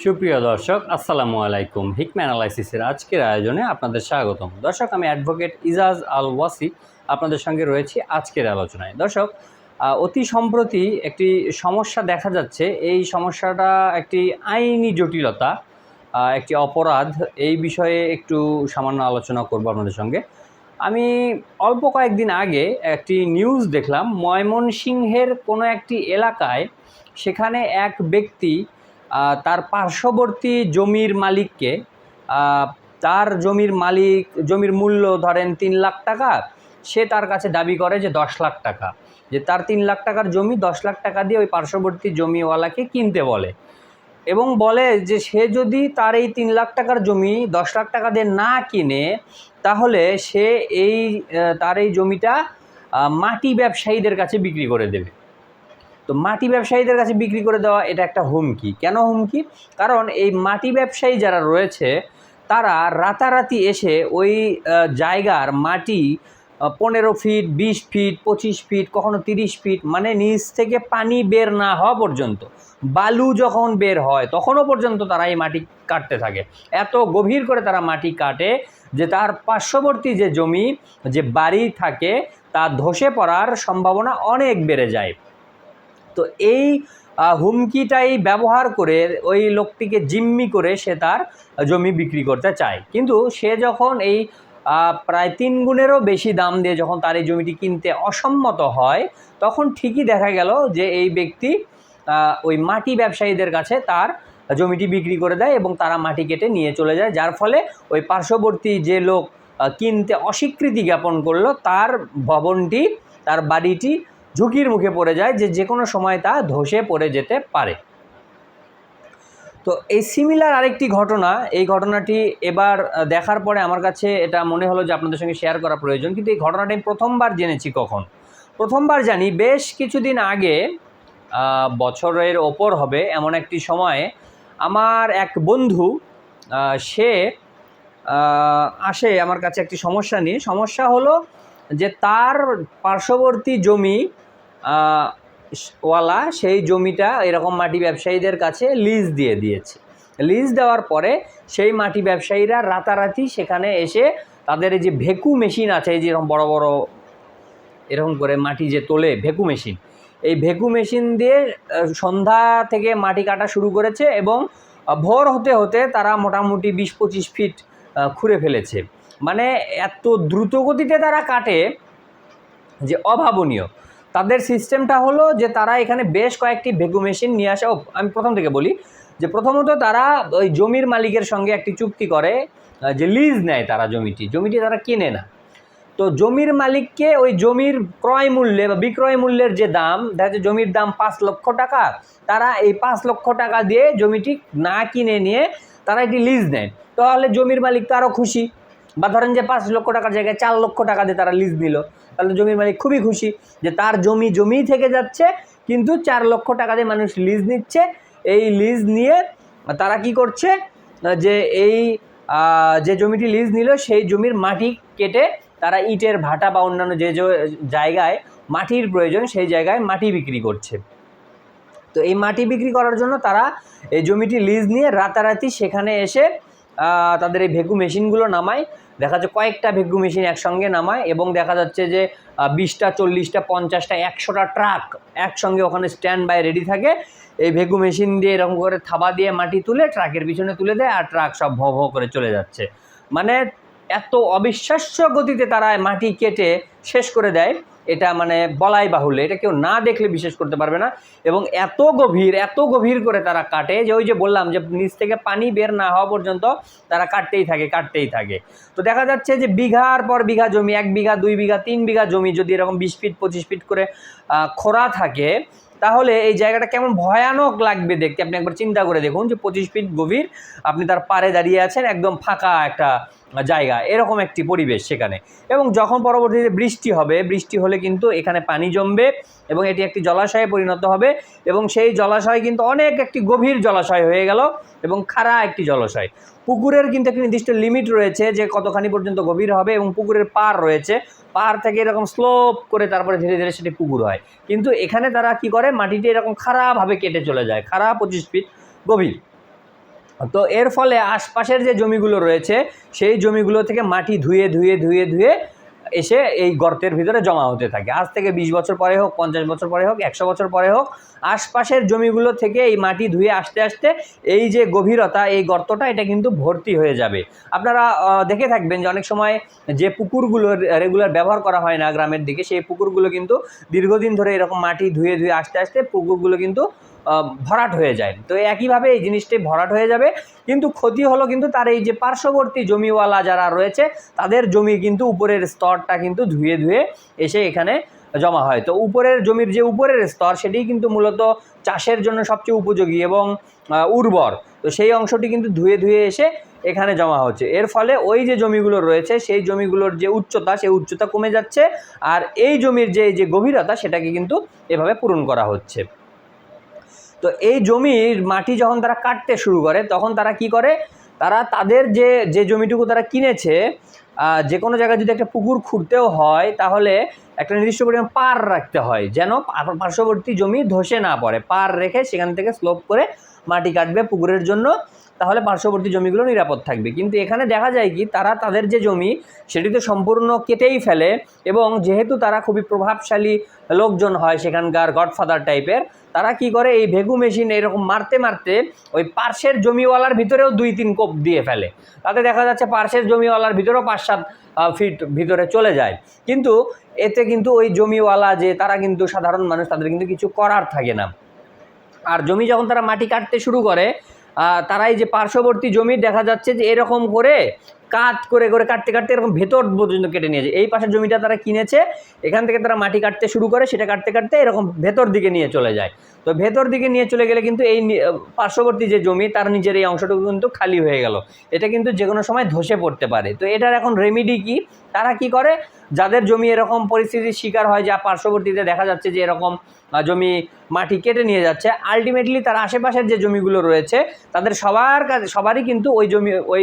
সুপ্রিয় দর্শক, আসসালামু আলাইকুম। হিকম্যান অ্যানালাইসিসের আজকের আয়োজনে আপনাদের স্বাগতম। দর্শক, আমি অ্যাডভোকেট ইজাজ আল ওয়াসি আপনাদের সঙ্গে রয়েছি আজকের আলোচনায়। দর্শক অতি সম্প্রতি একটি সমস্যা দেখা যাচ্ছে। এই সমস্যাটা একটি আইনি জটিলতা একটি অপরাধ। এই বিষয়ে একটু সামান্য আলোচনা করব আপনাদের সঙ্গে। আমি অল্প কয়েকদিন আগে একটি নিউজ দেখলাম, ময়মনসিংহের কোনো একটি এলাকায় সেখানে এক ব্যক্তি তার পার্শ্ববর্তী জমির মালিককে তার জমির মালিক, জমির মূল্য ধরেন তিন লাখ টাকা, সে তার কাছে দাবি করে যে দশ লাখ টাকা। যে তার তিন লাখ টাকার জমি দশ লাখ টাকা দিয়ে ওই পার্শ্ববর্তী জমিওয়ালাকে কিনতে বলে। এবং বলে যে সে যদি তার এই তিন লাখ টাকার জমি দশ লাখ টাকা দিয়ে না কিনে, তাহলে সে এই তার এই জমিটা মাটি ব্যবসায়ীদের কাছে বিক্রি করে দেবে। তো মাটি ব্যবসায়ীদের কাছে বিক্রি করে দেওয়া এটা একটা হুমকি। কেন হুমকি? কারণ এই মাটি ব্যবসায়ী যারা রয়েছে, তারা রাতারাতি এসে ওই জায়গার মাটি পনেরো ফিট, বিশ ফিট, পঁচিশ ফিট, কখনো তিরিশ ফিট মানে নিচ থেকে পানি বের না হওয়া পর্যন্ত, বালু যখন বের হয়, তখনও পর্যন্ত তারা এই মাটি কাটতে থাকে। এত গভীর করে তারা মাটি কাটে যে তার পার্শ্ববর্তী যে জমি, যে বাড়ি থাকে, তা ধসে পড়ার সম্ভাবনা অনেক বেড়ে যায়। তো এই হুমকিটাই ব্যবহার করে ওই লোকটিকে জিম্মি করে সে তার জমি বিক্রি করতে চায়। কিন্তু সে যখন এই প্রায় তিন গুণেরও বেশি দাম দিয়ে যখন তার এই জমিটি কিনতে অসম্মত হয়, তখন ঠিকই দেখা গেল যে এই ব্যক্তি ওই মাটি ব্যবসায়ীদের কাছে তার জমিটি বিক্রি করে দেয় এবং তারা মাটি কেটে নিয়ে চলে যায়। যার ফলে ওই পার্শ্ববর্তী যে লোক কিনতে অস্বীকৃতি জ্ঞাপন করল, তার ভবনটি, তার বাড়িটি ঝুঁকির মুখে পড়ে যায় যে যে কোনো সময় তা ধসে পড়ে যেতে পারে। তো এই সিমিলার আরেকটি ঘটনা, এই ঘটনাটি এবার দেখার পরে আমার কাছে এটা মনে হলো যে আপনাদের সঙ্গে শেয়ার করা প্রয়োজন, কিন্তু এই ঘটনাটি আমি প্রথমবার জেনেছি কখন? প্রথমবার জানি বেশ কিছুদিন আগে বছরের ওপর হবে এমন একটি সময়ে আমার এক বন্ধু সে আসে আমার কাছে একটি সমস্যা নিয়ে। সমস্যা হলো যে তার পার্শ্ববর্তী জমি ওয়ালা সেই জমিটা এরকম মাটি ব্যবসায়ীদের কাছে লিজ দিয়ে দিয়েছে। লিজ দেওয়ার পরে সেই মাটি ব্যবসায়ীরা রাতারাতি সেখানে এসে তাদের এই যে ভেকু মেশিন আছে, এই যে এরকম বড় বড় এরকম করে মাটি যে তোলে ভেকু মেশিন এই ভেকু মেশিন দিয়ে সন্ধ্যা থেকে মাটি কাটা শুরু করেছে এবং ভোর হতে হতে তারা মোটামুটি বিশ পঁচিশ ফিট খুঁড়ে ফেলেছে। মানে এত দ্রুত গতিতে তারা কাটে যে অভাবনীয়। তাদের সিস্টেমটা হলো যে তারা এখানে বেশ কয়েকটি ভেকু মেশিন নিয়ে আসে। ও, আমি প্রথম থেকে বলি যে প্রথমত তারা ওই জমির মালিকের সঙ্গে একটি চুক্তি করে যে লিজ নেয় তারা জমিটি। জমিটি তারা কেনে না। তো জমির মালিককে ওই জমির ক্রয় মূল্যে বা বিক্রয় মূল্যের যে দাম, দেখা যাচ্ছে জমির দাম পাঁচ লক্ষ টাকা, তারা এই পাঁচ লক্ষ টাকা দিয়ে জমিটি না কিনে নিয়ে তারা এটি লিজ নেয়। তাহলে জমির মালিক তো আরও খুশি। বা ধরেন যে পাঁচ লক্ষ টাকার জায়গায় চার লক্ষ টাকা দিয়ে তারা লিজ নিল। তাহলে জমির মালিক খুবই খুশি যে তার জমি জমি থেকে যাচ্ছে, কিন্তু চার লক্ষ টাকা দিয়ে মানুষ লিজ নিচ্ছে। এই লিজ নিয়ে তারা কি করছে? যে এই যে জমিটি লিজ নিল, সেই জমির মাটি কেটে তারা ইটের ভাটা বা অন্যান্য যে জায়গায় মাটির প্রয়োজন, সেই জায়গায় মাটি বিক্রি করছে। তো এই মাটি বিক্রি করার জন্য তারা এই জমিটি লিজ নিয়ে রাতারাতি সেখানে এসে তাদের এই ভেকু মেশিনগুলো নামায়। দেখা যাচ্ছে কয়েকটা ভেকু মেশিন একসঙ্গে নামায় এবং দেখা যাচ্ছে যে বিশটা, চল্লিশটা, পঞ্চাশটা, একশোটা ট্রাক একসঙ্গে ওখানে স্ট্যান্ড বাই রেডি থাকে। এই ভেগু মেশিন দিয়ে এরকম করে থাবা দিয়ে মাটি তুলে ট্রাকের পিছনে তুলে দেয় আর ট্রাক সব ভো ভো করে চলে যাচ্ছে। মানে এত অবিশ্বাস্য গতিতে তারা মাটি কেটে শেষ করে দেয়। এটা মানে বলাই বাহুল্য। এটা কেউ না দেখলে বিশ্বাস করতে পারবে না। এবং এত গভীর এত গভীর করে তারা কাটে যে ওই যে বললাম যে নিচ থেকে পানি বের না হওয়া পর্যন্ত তারা কাটতেই থাকে কাটতেই থাকে। তো দেখা যাচ্ছে যে বিঘার পর বিঘা জমি, এক বিঘা, দুই বিঘা, তিন বিঘা জমি যদি এরকম বিশ ফিট, পঁচিশ ফিট করে খোরা থাকে তাহলে এই জায়গাটা কেমন ভয়ানক লাগবে দেখতে? আপনি একবার চিন্তা করে দেখুন যে পঁচিশ ফিট গভীর, আপনি তার পারে দাঁড়িয়ে আছেন, একদম ফাঁকা একটা জায়গা, এরকম একটি পরিবেশ সেখানে। এবং যখন পরবর্তীতে বৃষ্টি হবে, বৃষ্টি হলে কিন্তু এখানে পানি জমবে এবং এটি একটি জলাশয়ে পরিণত হবে এবং সেই জলাশয় কিন্তু অনেক একটি গভীর জলাশয় হয়ে গেল এবং খাড়া একটি জলাশয়। পুকুরের কিন্তু একটি নির্দিষ্ট লিমিট রয়েছে যে কতখানি পর্যন্ত গভীর হবে এবং পুকুরের পার রয়েছে। পার থেকে এরকম স্লোপ করে তারপরে ধীরে ধীরে সেটি পুকুর হয়। কিন্তু এখানে তারা কি করে? মাটিটি এরকম খারাপভাবে কেটে চলে যায় খারাপ পঁচিশ ফিট গভীর। তো এর ফলে আশপাশের যে জমিগুলো রয়েছে, সেই জমিগুলো থেকে মাটি ধুয়ে ধুয়ে ধুয়ে ধুয়ে এসে এই গর্তের ভিতরে জমা হতে থাকে। আজ থেকে বিশ বছর পরে হোক, পঞ্চাশ বছর পরে হোক, একশো বছর পরে হোক, আশপাশের জমিগুলো থেকে এই মাটি ধুয়ে আসতে আসতে এই যে গভীরতা, এই গর্তটা, এটা কিন্তু ভর্তি হয়ে যাবে। আপনারা দেখে থাকবেন যে অনেক সময় যে পুকুরগুলো রেগুলার ব্যবহার করা হয় না গ্রামের দিকে, সেই পুকুরগুলো কিন্তু দীর্ঘদিন ধরে এরকম মাটি ধুয়ে ধুয়ে আসতে আসতে পুকুরগুলো কিন্তু ভরাট হয়ে যায়। তো একইভাবে এই জিনিসটি ভরাট হয়ে যাবে। কিন্তু ক্ষতি হলো কিন্তু তার এই যে পার্শ্ববর্তী জমিওয়ালা যারা রয়েছে, তাদের জমি কিন্তু উপরের স্তরটা কিন্তু ধুয়ে ধুয়ে এসে এখানে জমা হয়। তো উপরের জমির যে উপরের স্তর, সেটি কিন্তু মূলত চাষের জন্য সবচেয়ে উপযোগী এবং উর্বর। তো সেই অংশটি কিন্তু ধুয়ে ধুয়ে এসে এখানে জমা হচ্ছে। এর ফলে ওই যে জমিগুলো রয়েছে, সেই জমিগুলোর যে উচ্চতা, সেই উচ্চতা কমে যাচ্ছে। আর এই জমির যে যে গভীরতা, সেটাকে কিন্তু এভাবে পূরণ করা হচ্ছে। তো এই জমির মাটি যখন তারা কাটতে শুরু করে, তখন তারা কি করে? তারা তাদের যে যে জমিটুকু তারা কিনেছে যে কোনো জায়গায় যদি একটা পুকুর খুঁড়তেও হয়, তাহলে একটা নির্দিষ্ট পরিমাণ পার রাখতে হয়, যেন পার্শ্ববর্তী জমি ধসে না পড়ে। পার রেখে সেখান থেকে স্লোপ করে মাটি কাটবে পুকুরের জন্য। তাহলে পার্শ্ববর্তী জমিগুলো নিরাপদ থাকবে। কিন্তু এখানে দেখা যায় কি, তারা তাদের যে জমি, সেটি তো সম্পূর্ণ কেটেই ফেলে এবং যেহেতু তারা খুবই প্রভাবশালী লোকজন হয় সেখানকার গডফাদার টাইপের, তারা কি করে, এই ভেগু মেশিন এরকম মারতে মারতে ওই পার্শ্বের জমিওয়ালার ভিতরেও দুই তিন কোপ দিয়ে ফেলে। তাতে দেখা যাচ্ছে পার্শ্বের জমিওয়ালার ভিতরেও পাঁচ সাত ফিট ভিতরে চলে যায়। কিন্তু এতে কিন্তু ওই জমিওয়ালা যে, তারা কিন্তু সাধারণ মানুষ, তাদের কিন্তু কিছু করার থাকে না। আর জমি যখন তারা মাটি কাটতে শুরু করে তারা এই যে পার্শ্ববর্তী জমি দেখা যাচ্ছে যে এরকম করে কাট করে করে কাটতে কাটতে এরকম ভেতর পর্যন্ত কেটে নিয়ে যায় এই পাশের জমিটা তারা কিনেছে, এখান থেকে তারা মাটি কাটতে শুরু করে, সেটা কাটতে কাটতে এরকম ভেতর দিকে নিয়ে চলে যায়। তো ভেতর দিকে নিয়ে চলে গেলে কিন্তু এই পার্শ্ববর্তী যে জমি, তার নিজের এই অংশটুকু কিন্তু খালি হয়ে গেল। এটা কিন্তু যে কোনো সময় ধসে পড়তে পারে। তো এটার এখন রেমিডি কি? তারা কি করে? যাদের জমি এরকম পরিস্থিতির শিকার হয়, যা পার্শ্ববর্তীতে দেখা যাচ্ছে যে এরকম জমি মাটি কেটে নিয়ে যাচ্ছে আলটিমেটলি তার আশেপাশের যে জমিগুলো রয়েছে, তাদের সবার কাছে, সবারই কিন্তু ওই জমি, ওই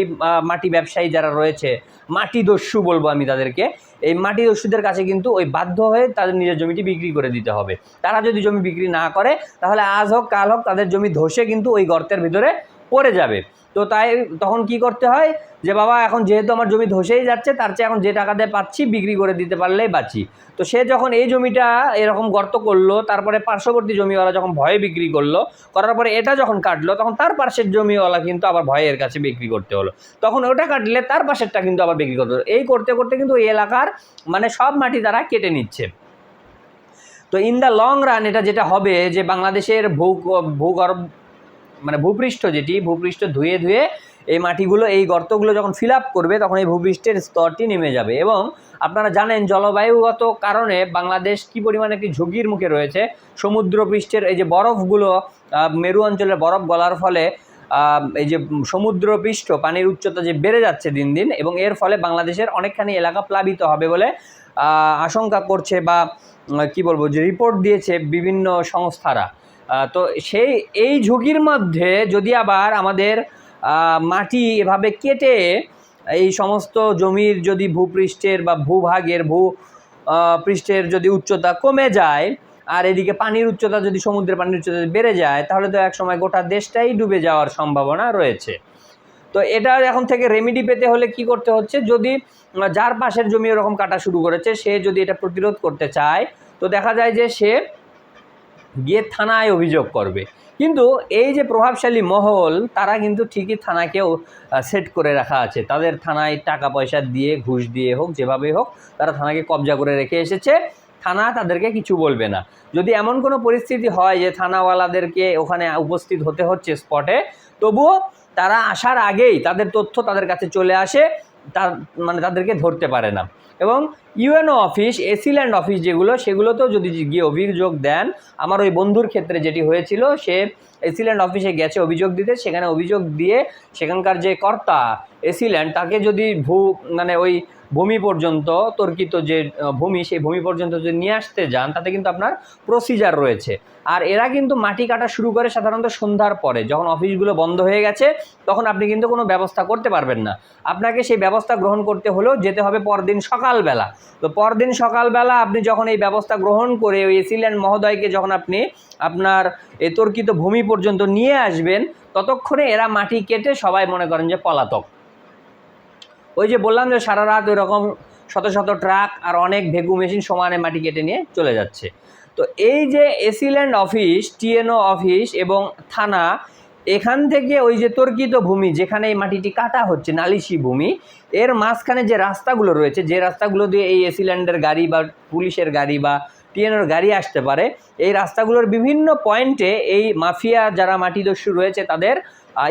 মাটি ব্যবসায়ী যারা রয়েছে, মাটি দস্যু বলব আমি তাদেরকে, এই মাটি দস্যুদের কাছে কিন্তু ওই বাধ্য হয়ে তাদের নিজের জমিটি বিক্রি করে দিতে হবে। তারা যদি জমি বিক্রি না করে, তাহলে আজ হোক, কাল হোক তাদের জমি ধসে কিন্তু ওই গর্তের ভিতরে পড়ে যাবে। তো তাই তখন কি করতে হয় যে, বাবা, এখন যেহেতু আমার জমি ধসেই যাচ্ছে, তার চেয়ে এখন যে টাকা দিয়ে পাচ্ছি, বিক্রি করে দিতে পারলেই বাঁচি। তো সে যখন এই জমিটা এরকম গর্ত করল, তারপরে পার্শ্ববর্তী জমিওয়ালা যখন ভয়ে বিক্রি করল, করার পরে এটা যখন কাটলো, তখন তার পাশের জমিওয়ালা কিন্তু আবার ভয়ের কাছে বিক্রি করতে হলো। তখন ওটা কাটলে তার পাশেরটা কিন্তু আবার বিক্রি করতে হলো। এই করতে করতে কিন্তু এই এলাকার মানে সব মাটি তারা কেটে নিচ্ছে। তো ইন দ্য লং রান এটা যেটা হবে যে, বাংলাদেশের ভূ ভূগর্ভ মানে ভূপৃষ্ঠ যেটি, ভূপৃষ্ঠ ধুয়ে ধুয়ে এই মাটিগুলো, এই গর্তগুলো যখন ফিল করবে, তখন এই ভূপৃষ্ঠের স্তরটি নেমে যাবে। এবং আপনারা জানেন, জলবায়ুগত কারণে বাংলাদেশ কি পরিমাণে একটি ঝুঁকির মুখে রয়েছে? সমুদ্রপৃষ্ঠের এই যে বরফগুলো মেরু অঞ্চলের বরফ গলার ফলে এই যে সমুদ্রপৃষ্ঠ পানির উচ্চতা যে বেড়ে যাচ্ছে দিন দিন, এবং এর ফলে বাংলাদেশের অনেকখানি এলাকা প্লাবিত হবে বলে আশঙ্কা করছে বা কি বলব, যে রিপোর্ট দিয়েছে বিভিন্ন সংস্থারা। তো সেই, এই ঝুঁকির মধ্যে যদি আবার আমাদের মাটি এভাবে কেটে এই সমস্ত জমির যদি ভূপৃষ্ঠের বা ভূভাগের ভূ পৃষ্ঠের যদি উচ্চতা কমে যায় আর এদিকে পানির উচ্চতা যদি সমুদ্রের পানির উচ্চতা বেড়ে যায়, তাহলে তো এক সময় গোটা দেশটাই ডুবে যাওয়ার সম্ভাবনা রয়েছে। তো এটা এখন থেকে রেমিডি পেতে হলে কি করতে হচ্ছে? যদি যার পাশের জমি এরকম কাটা শুরু করেছে, সে যদি এটা প্রতিরোধ করতে চায়, তো দেখা যায় যে সে গিয়ে থানায় অভিযোগ করবে। কিন্তু এই যে প্রভাবশালী মহল, তারা কিন্তু ঠিকই থানাকেও সেট করে রাখা আছে। তাদের থানায় টাকা পয়সা দিয়ে, ঘুষ দিয়ে হোক যেভাবে হোক, তারা থানাকে কবজা করে রেখে এসেছে। থানা তাদেরকে কিছু বলবে না। যদি এমন কোনো পরিস্থিতি হয় যে থানাওয়ালাদেরকে ওখানে উপস্থিত হতে হচ্ছে স্পটে তবুও তারা আসার আগেই তাদের তথ্য তাদের কাছে চলে আসে, তার মানে তাদেরকে ধরতে পারে না। এবং ইউএনও অফিস এসিল্যান্ড অফিস যেগুলো, সেগুলোতেও যদি গিয়ে অভিযোগ দেন, আমার ওই বন্ধুর ক্ষেত্রে যেটি হয়েছিল, সে এসিল্যান্ড অফিসে গেছে, অভিযোগ দিতে, সেখানে অভিযোগ দিয়ে সেখানকার যে কর্তা এসিল্যান্ড তাকে যদি ভূ মানে ওই ভূমি পর্যন্ত তর্কিত যে ভূমি, সেই ভূমি পর্যন্ত যদি নিয়ে আসতে যান, তাতে কিন্তু আপনার প্রসিজার রয়েছে। আর এরা কিন্তু মাটি কাটা শুরু করে সাধারণত সন্ধ্যার পরে, যখন অফিসগুলো বন্ধ হয়ে গেছে, তখন আপনি কিন্তু কোনো ব্যবস্থা করতে পারবেন না। আপনাকে সেই ব্যবস্থা গ্রহণ করতে হলেও যেতে হবে পরদিন সকালবেলা। তো পরদিন সকালবেলা আপনি যখন এই ব্যবস্থা গ্রহণ করে ওই এসিল্যান্ড মহোদয়কে যখন আপনি আপনার এই তর্কিত ভূমি পর্যন্ত নিয়ে আসবেন, ততক্ষণে এরা মাটি কেটে সবাই মনে করেন যে পলাতক। ওই যে বললাম যে সারা রাত ওই রকম শত শত ট্রাক আর অনেক ভেগু মেশিন সমানে মাটি কেটে নিয়ে চলে যাচ্ছে। তো এই যে এসিল্যান্ড অফিস, টিএনও অফিস এবং থানা, এখান থেকে ওই যে তর্কিত ভূমি যেখানে এই মাটিটি কাটা হচ্ছে, নালিশি ভূমি, এর মাঝখানে যে রাস্তাগুলো রয়েছে, যে রাস্তাগুলো দিয়ে এই এসিল্যান্ডের গাড়ি বা পুলিশের গাড়ি বা টিএনওর গাড়ি আসতে পারে, এই রাস্তাগুলোর বিভিন্ন পয়েন্টে এই মাফিয়া যারা মাটি দস্যু রয়েছে তাদের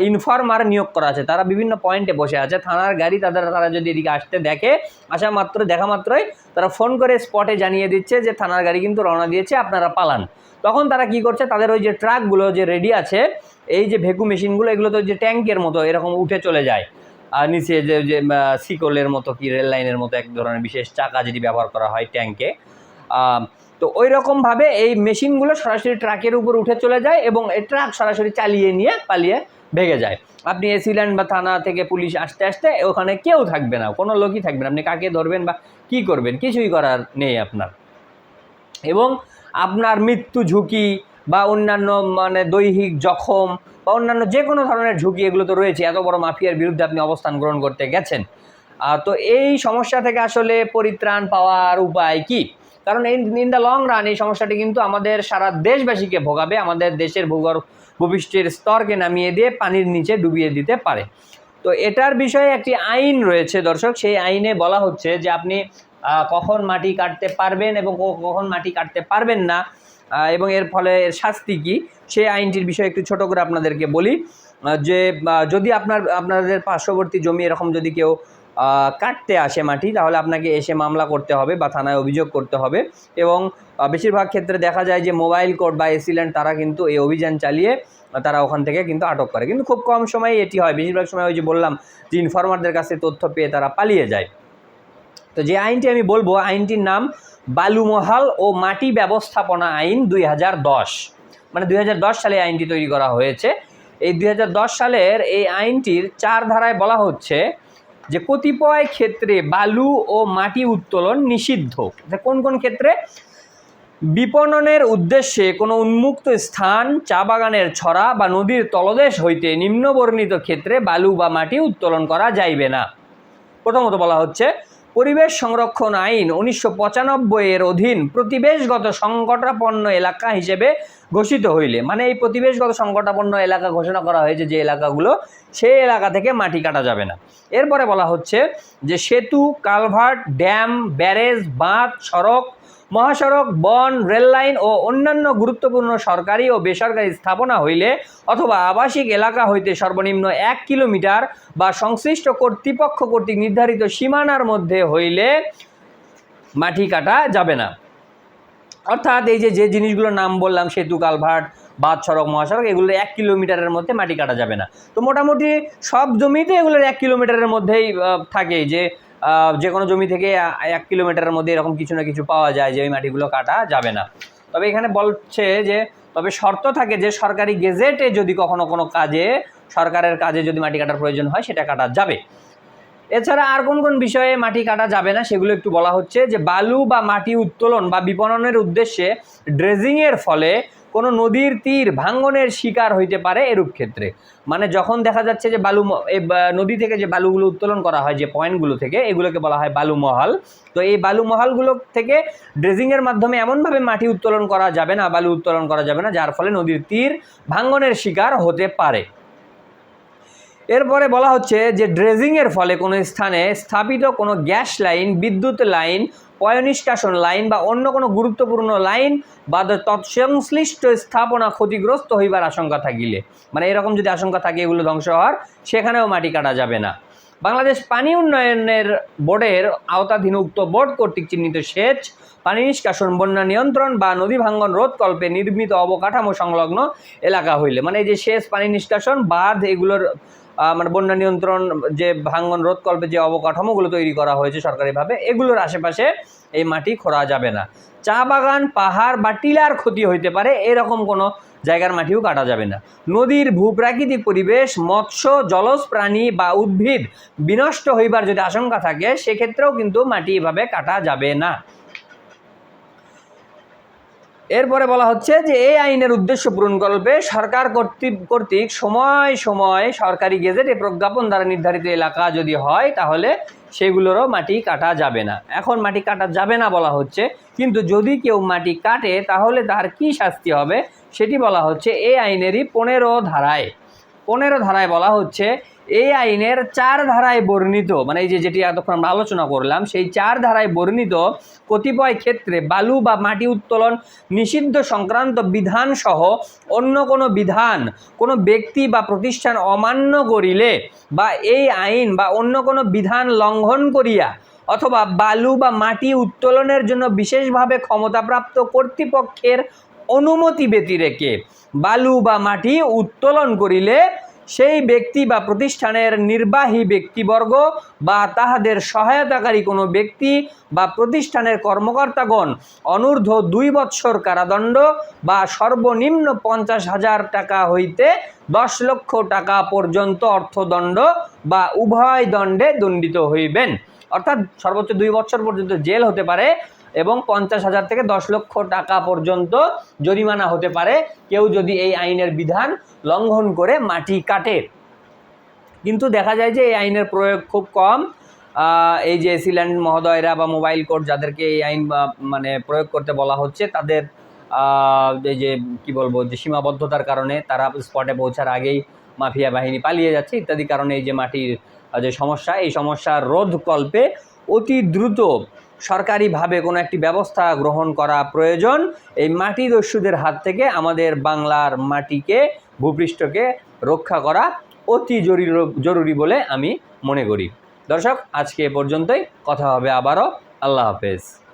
ইনফর্মার নিয়োগ করা আছে। তারা বিভিন্ন পয়েন্টে বসে আছে। থানার গাড়ি তাদের তারা যদি এদিকে আসতে দেখে, আসা মাত্র দেখা মাত্রই তারা ফোন করে স্পটে জানিয়ে দিচ্ছে যে থানার গাড়ি কিন্তু রওনা দিয়েছে, আপনারা পালান। তখন তারা কি করছে? তাদের ওই যে ট্রাকগুলো যে রেডি আছে, এই যে ভেকু মেশিনগুলো এগুলো তো যে ট্যাঙ্কের মতো এরকম উঠে চলে যায়। আর নিচে যে যে সিকলের মতো কি রেল লাইনের মতো এক ধরনের বিশেষ চাকা যেটি ব্যবহার করা হয় ট্যাঙ্কে। তো ওই রকমভাবে এই মেশিনগুলো সরাসরি ট্রাকের উপর উঠে চলে যায় এবং এই ট্রাক সরাসরি চালিয়ে নিয়ে পালিয়ে ভেগে যায়। আপনি এসিল্যান্ড বা থানা থেকে পুলিশ আসতে আসতে ওখানে কেউ থাকবে না, কোনো লোকই থাকবে না। আপনি কাকে ধরবেন বা কি করবেন, কিছুই করার নেই আপনার। এবং আপনার মৃত্যু ঝুঁকি বা অন্যান্য মানে দৈহিক জখম বা অন্যান্য যে কোনো ধরনের ঝুঁকি, এগুলো তো রয়েছে। এত বড় মাফিয়ার বিরুদ্ধে আপনি অবস্থান গ্রহণ করতে গেছেন। তো এই সমস্যা থেকে আসলে পরিত্রাণ পাওয়ার উপায় কি? কারণ ইন দ্য লং রান এই সমস্যাটি কিন্তু আমাদের সারা দেশবাসীকে ভোগাবে, আমাদের দেশের ভূগর্ভ ভূপৃষ্ঠের স্তরকে নামিয়ে দিয়ে পানির নিচে ডুবিয়ে দিতে পারে। তো এটার বিষয়ে একটি আইন রয়েছে দর্শক। সেই আইনে বলা হচ্ছে যে আপনি কখন মাটি কাটতে পারবেন এবং কখন মাটি কাটতে পারবেন না এবং এর ফলে এর শাস্তি কী? সেই আইনটির বিষয়ে একটু ছোট করে আপনাদেরকে বলি যে যদি আপনার, আপনাদের পার্শ্ববর্তী জমি এরকম যদি কেউ কাটতে আসে মাটি, তাহলে আপনাকে এসে মামলা করতে হবে বা থানায় অভিযোগ করতে হবে। এবং বেশিরভাগ ক্ষেত্রে দেখা যায় যে মোবাইল কোর্ট বা এসিল্যান্ড তারা কিন্তু এই অভিযান চালিয়ে তারা ওখান থেকে কিন্তু আটক করে। কিন্তু খুব কম সময়ে এটি হয়। বেশিরভাগ সময় ওই যে বললাম যে ইনফরমারদের কাছে তথ্য পেয়ে তারা পালিয়ে যায়। তো যে আইনটি আমি বলব, আইনটির নাম বালুমহাল ও মাটি ব্যবস্থাপনা আইন দুই হাজার দশ। মানে দুই হাজার দশ সালে আইনটি তৈরি করা হয়েছে। এই দুই হাজার দশ সালের এই আইনটির চার ধারায় বলা হচ্ছে যে কতিপয় ক্ষেত্রে বালু ও মাটি উত্তোলন নিষিদ্ধ। কোন কোন ক্ষেত্রে? বিপণনের উদ্দেশ্যে কোনো উন্মুক্ত স্থান, চা বাগানের ছড়া বা নদীর তলদেশ হইতে নিম্নবর্ণিত ক্ষেত্রে বালু বা মাটি উত্তোলন করা যাইবে না। প্রথমত বলা হচ্ছে পরিবেশ সংরক্ষণ আইন উনিশশো পঁচানব্বই এর অধীন প্রতিবেশগত সংকটাপন্ন এলাকা হিসেবে ঘোষিত হইলে। মানে এই প্রতিবেশগত সংকটাপন্ন এলাকা ঘোষণা করা হয়েছে যে এলাকাগুলো, সেই এলাকা থেকে মাটি কাটা যাবে না। এরপরে বলা হচ্ছে যে সেতু, কালভার্ট, ড্যাম, ব্যারেজ, বাঁধ, সড়ক মহাসড়ক, বন, রেললাইন ও অন্যান্য গুরুত্বপূর্ণ সরকারি ও বেসরকারি স্থাপনা হইলে অথবা আবাসিক এলাকা হইতে সর্বনিম্ন এক কিলোমিটার বা সংশ্লিষ্ট কর্তৃপক্ষ কর্তৃক নির্ধারিত সীমানার মধ্যে হইলে মাটি কাটা যাবে না। অর্থাৎ এই যে যে জিনিসগুলোর নাম বললাম, সেতু, কালভার্ট বাদ সড়ক, মহাসড়ক, এগুলো এক কিলোমিটারের মধ্যে মাটি কাটা যাবে না। তো মোটামুটি সব জমিতে এগুলোর এক কিলোমিটারের মধ্যেই থাকে যে যে কোনো জমি থেকে এক কিলোমিটারের মধ্যে এরকম কিছু না কিছু পাওয়া যায় যে ওই মাটিগুলো কাটা যাবে না। তবে এখানে বলছে যে, তবে শর্ত থাকে যে সরকারি গেজেটে যদি কখনো কোনো কাজে, সরকারের কাজে যদি মাটি কাটার প্রয়োজন হয়, সেটা কাটা যাবে। এছাড়া আর কোন কোন বিষয়ে মাটি কাটা যাবে না, সেগুলো একটু বলা হচ্ছে যে বালু বা মাটি উত্তোলন বা বিপণনের উদ্দেশ্যে ড্রেজিংয়ের ফলে কোনো নদীর তীর ভাঙ্গনের শিকার হইতে পারে এরূপ ক্ষেত্রে। মানে যখন দেখা যাচ্ছে যে বালু নদী থেকে যে বালুগুলো উত্তোলন করা হয়, যে পয়েন্টগুলো থেকে, এগুলোকে বলা হয় বালুমহল তো এই বালুমহলগুলো থেকে ড্রেজিংয়ের মাধ্যমে এমনভাবে মাটি উত্তোলন করা যাবে না, বালু উত্তোলন করা যাবে না, যার ফলে নদীর তীর ভাঙ্গনের শিকার হতে পারে। এরপরে বলা হচ্ছে যে ড্রেজিংয়ের ফলে কোনো স্থানে স্থাপিত কোনো গ্যাস লাইন, বিদ্যুৎ লাইন, পয়নিষ্কাশন লাইন বা অন্য কোনো গুরুত্বপূর্ণ লাইন বা তৎসংশ্লিষ্ট স্থাপনা ক্ষতিগ্রস্ত হইবার আশঙ্কা থাকিলে। মানে এরকম যদি আশঙ্কা থাকে এগুলো ধ্বংস হওয়ার, সেখানেও মাটি কাটা যাবে না। বাংলাদেশ পানি উন্নয়নের বোর্ডের আওতাধীন উক্ত বোর্ড কর্তৃক চিহ্নিত সেচ, পানি নিষ্কাশন, বন্যা নিয়ন্ত্রণ বা নদী ভাঙ্গন রোধকল্পে নির্মিত অবকাঠামো সংলগ্ন এলাকা হইলে। মানে এই যে সেচ, পানি নিষ্কাশন, বাঁধ এগুলোর মানে বন্যা নিয়ন্ত্রণ, যে ভাঙ্গন রোধকল্পে যে অবকাঠামোগুলো তৈরি করা হয়েছে সরকারিভাবে, এগুলোর আশেপাশে এই মাটি খোঁড়া যাবে না। চা বাগান, পাহাড় বা টিলার ক্ষতি হইতে পারে, এরকম কোনো জায়গার মাটিও কাটা যাবে না। নদীর ভূপ্রাকৃতিক পরিবেশ, মৎস্য, জলজ প্রাণী বা উদ্ভিদ বিনষ্ট হইবার যদি আশঙ্কা থাকে, সেক্ষেত্রেও কিন্তু মাটি এভাবে কাটা যাবে না। এরপরে বলা হচ্ছে যে এই আইনের উদ্দেশ্য পূরণকল্পে সরকার কর্তৃক কর্তৃক সময় সময় সরকারি গেজেটে প্রজ্ঞাপন দ্বারা নির্ধারিত এলাকা যদি হয়, তাহলে সেগুলোরও মাটি কাটা যাবে না। এখন মাটি কাটা যাবে না বলা হচ্ছে, কিন্তু যদি কেউ মাটি কাটে, তাহলে তার কি শাস্তি হবে? সেটি বলা হচ্ছে এই আইনেরই পনেরো ধারায়। পনেরো ধারায় বলা হচ্ছে এই আইনের চার ধারায় বর্ণিত মানে এই যে যেটি এতক্ষণ আমরা আলোচনা করলাম, সেই চার ধারায় বর্ণিত কতিপয় ক্ষেত্রে বালু বা মাটি উত্তোলন নিষিদ্ধ সংক্রান্ত বিধান সহ অন্য কোনো বিধান, কোনো ব্যক্তি বা প্রতিষ্ঠান অমান্য করিলে বা এই আইন বা অন্য কোনো বিধান লঙ্ঘন করিয়া অথবা বালু বা মাটি উত্তোলনের জন্য বিশেষভাবে ক্ষমতাপ্রাপ্ত কর্তৃপক্ষের অনুমতি ব্যতিরেকে বালু বা মাটি উত্তোলন করিলে সেই ব্যক্তি বা প্রতিষ্ঠানের নির্বাহী ব্যক্তিবর্গ বা তাহাদের সহায়তাকারী কোনো ব্যক্তি বা প্রতিষ্ঠানের কর্মকর্তাগণ অনূর্ধ্ব দুই বৎসর কারাদণ্ড বা সর্বনিম্ন পঞ্চাশ হাজার টাকা হইতে দশ লক্ষ টাকা পর্যন্ত অর্থদণ্ড বা উভয় দণ্ডে দণ্ডিত হইবেন। অর্থাৎ সর্বোচ্চ দুই বছর পর্যন্ত জেল হতে পারে। এবং পঞ্চাশ হাজার থেকে দশ লক্ষ টাকা পর্যন্ত জরিমানা হতে পারে। কেউ যদি এই আইনের বিধান লঙ্ঘন করে মাটি কাটে। কিন্তু দেখা যায় যে এই আইনের প্রয়োগ খুব কম। এই যে সিল্যান্ড মহোদয়রা বা মোবাইল কোর্ট যাদেরকে এই আইন মানে প্রয়োগ করতে বলা হচ্ছে, তাদের এই যে কি বলব, যে সীমাবদ্ধতার কারণে তারা স্পটে পৌঁছার আগেই মাফিয়া বাহিনী পালিয়ে যাচ্ছে। ইত্যাদি কারণে এই যে মাটির যে সমস্যা, এই সমস্যার রোধকল্পে অতি দ্রুত সরকারিভাবে কোনো একটি ব্যবস্থা গ্রহণ করা প্রয়োজন, এই মাটি দস্যুদের হাত থেকে আমাদের বাংলার মাটিকে, ভূপৃষ্ঠকে রক্ষা করা অতি জরুরি জরুরি বলে আমি মনে করি। দর্শক, আজকে এ পর্যন্তই। কথা হবে আবারও। আল্লাহ হাফেজ।